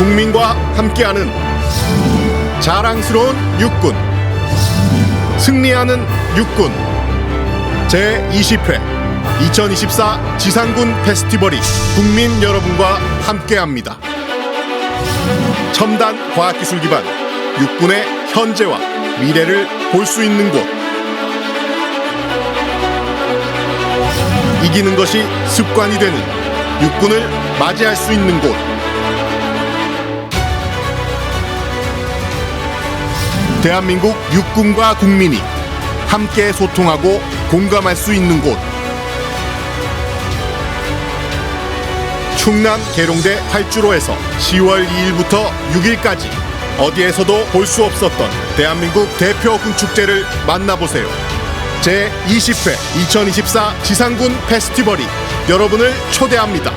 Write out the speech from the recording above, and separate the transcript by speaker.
Speaker 1: 국민과 함께하는 자랑스러운 육군 승리하는 육군. 제20회 2024 지상군 페스티벌이 국민 여러분과 함께합니다. 첨단 과학기술 기반 육군의 현재와 미래를 볼 수 있는 곳. 이기는 것이 습관이 되는 육군을 맞이할 수 있는 곳 대한민국 육군과 국민이 함께 소통하고 공감할 수 있는 곳 충남 계룡대 활주로에서 10월 2일부터 6일까지 어디에서도 볼 수 없었던 대한민국 대표 군축제를 만나보세요. 제20회 2024 지상군 페스티벌이 여러분을 초대합니다.